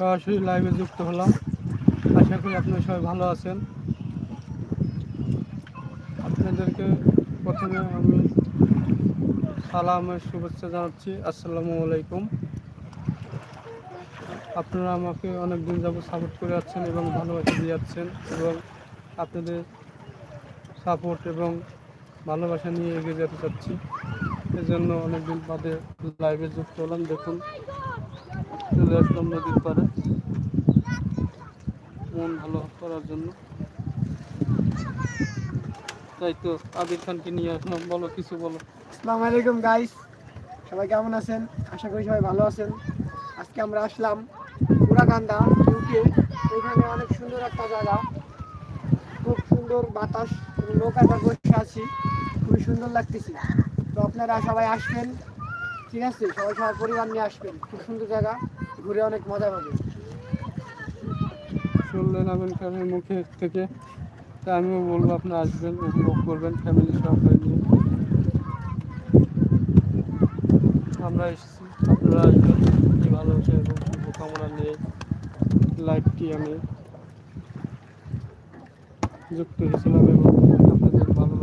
সরাসরি লাইভে যুক্ত হলাম। আশা করি আপনারা সবাই ভালো আছেন। আপনাদেরকে প্রথমে আমি সালামের শুভেচ্ছা জানাচ্ছি। আসসালামু আলাইকুম। আপনারা আমাকে অনেক দিন যাবত সাপোর্ট করে যাচ্ছেন এবং ভালোবাসা দিয়ে যাচ্ছেন এবং আপনাদের সাপোর্ট এবং ভালোবাসা নিয়ে এগিয়ে যেতে চাচ্ছি। এজন্য অনেকদিন বাদে লাইভে যুক্ত হলাম। দেখুন চলে আসলাম নদীর পাড়ে। মন ভালো করার জন্য। তাই তো আবির খানকে নিয়ে আসলাম। বলো, কিছু বলো। আসসালামু আলাইকুম গাইস সবাই কেমন আছেন? আশা করি সবাই ভালো আছেন। আজকে আমরা আসলাম পুরাকান্দা ইউকে এখানে অনেক সুন্দর একটা জায়গা। খুব সুন্দর বাতাস নৌকাটা বসে আছি। খুবই সুন্দর লাগতেছে। তো আপনারা সবাই আসবেন। ঠিক আছে, সবাই সবার পরিবার নিয়ে আসবেন। খুব সুন্দর জায়গা, ঘুরে অনেক মজা হবে। শুনলেন আমির খানের মুখে থেকে, তা আমিও বলব আপনি আসবেন, উপভোগ করবেন ফ্যামিলি সহকারে নিয়ে। আমরা এসেছি, আপনারা আসবেন কি ভালোবাসা এবং শুভকামনা নিয়ে লাইভটি আমি যুক্ত হয়েছিলাম এবং আপনাদের ভালো